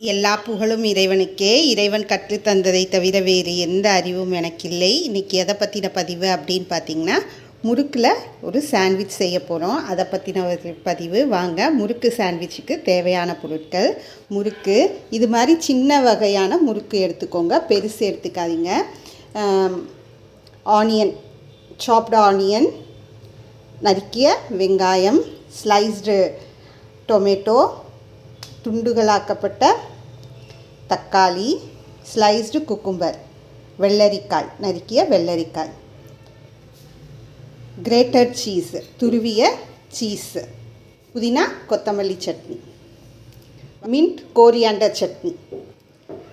எல்லா புகழும் இறைவனுக்கே. இறைவன் கற்றுத்தந்ததை தவிர வேறு எந்த அறிவும் எனக்கில்லை. இன்றைக்கி எதை பற்றின பதிவு அப்படின்னு பார்த்தீங்கன்னா முறுக்கில் ஒரு சாண்ட்விச் செய்ய போகிறோம் அதை பற்றின ஒரு பதிவு. வாங்க முறுக்கு சாண்ட்விச்சுக்கு தேவையான பொருட்கள். முறுக்கு இது மாதிரி சின்ன வகையான முறுக்கு எடுத்துக்கோங்க. பெருசு எடுத்துக்காதீங்க. ஆனியன் சாப்டு ஆனியன் நறுக்கிய வெங்காயம் ஸ்லைஸ்டு டொமேட்டோ துண்டுகளாக்கப்பட்ட தக்காளி ஸ்லைஸ்டு குக்கும்பர் வெள்ளரிக்காய் நறுக்கிய வெள்ளரிக்காய். கிரேட்டட் சீஸ் துருவிய சீஸ் புதினா கொத்தமல்லி சட்னி. Mint coriander chutney.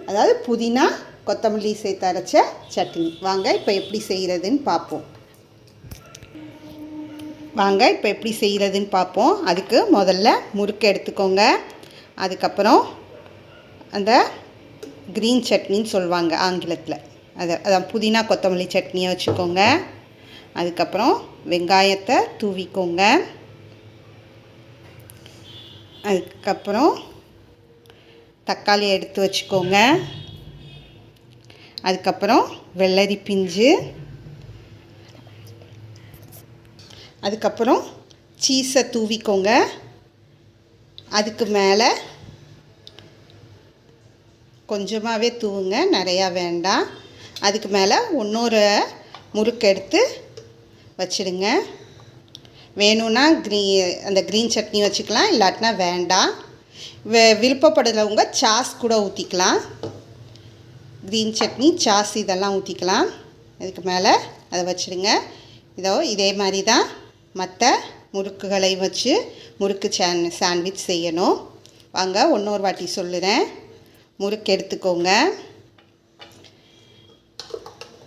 அதாவது புதினா கொத்தமல்லி சேர்த்து அரைச்ச சட்னி. வாங்க இப்போ எப்படி செய்கிறதுன்னு பார்ப்போம் வாங்க இப்போ எப்படி செய்கிறதுன்னு பார்ப்போம் அதுக்கு முதல்ல முறுக்கு எடுத்துக்கோங்க. அதுக்கப்புறம் அந்த க்ரீன் சட்னின்னு சொல்லுவாங்க ஆங்கிலத்தில். அதை அதான் புதினா கொத்தமல்லி சட்னியை வச்சுக்கோங்க. அதுக்கப்புறம் வெங்காயத்தை தூவிக்கோங்க. அதுக்கப்புறம் தக்காளி எடுத்து வச்சுக்கோங்க. அதுக்கப்புறம் வெள்ளரி பிஞ்சு. அதுக்கப்புறம் சீஸை தூவிக்கோங்க. அதுக்கு மேலே கொஞ்சமாகவே தூவுங்க நிறையா வேண்டாம். அதுக்கு மேலே இன்னொரு முறுக்கு எடுத்து வச்சிடுங்க. வேணும்னா க்ரீ அந்த க்ரீன் சட்னி வச்சுக்கலாம் இல்லாட்டினா வேண்டாம். வே விருப்பப்படுறவங்க சாஸ் கூட ஊற்றிக்கலாம் க்ரீன் சட்னி சாஸ் இதெல்லாம் ஊற்றிக்கலாம் இதுக்கு மேலே அதை வச்சுடுங்க. இதோ இதே மாதிரி தான் மற்ற முறுக்குகளை வச்சு முறுக்கு சேன் சாண்ட்விச் செய்யணும். வாங்க இன்னொரு வாட்டி சொல்லுறேன். முறுக்கு எடுத்துக்கோங்க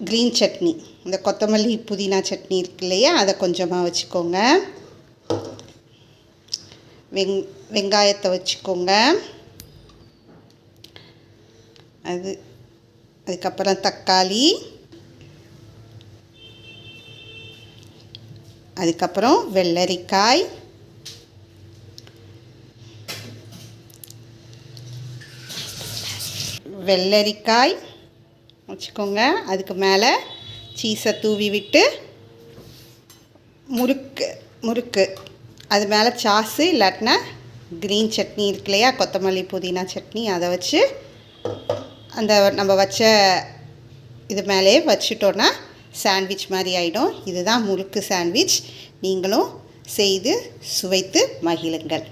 க்ரீன் சட்னி. இந்த கொத்தமல்லி புதினா சட்னி இருக்கு இல்லையா? அதை கொஞ்சமாக வச்சுக்கோங்க. வெங் வெங்காயத்தை வச்சுக்கோங்க. அது அதுக்கப்புறம் தக்காளி. அதுக்கப்புறம் வெள்ளரிக்காய். வெள்ளரிக்காய் வச்சுக்கோங்க. அதுக்கு மேலே சீஸை தூவி விட்டு முறுக்கு முறுக்கு. அது மேலே சாஸு இல்லாட்டினா க்ரீன் சட்னி இருக்கு இல்லையா? கொத்தமல்லி புதினா சட்னி. அதை வச்சு அந்த நம்ம வச்ச இது மேலே வச்சுட்டோன்னா சாண்ட்விச் மாதிரி ஆகிடும் இதுதான் முறுக்கு சாண்ட்விச் நீங்களும் செய்து சுவைத்து மகிழுங்கள்.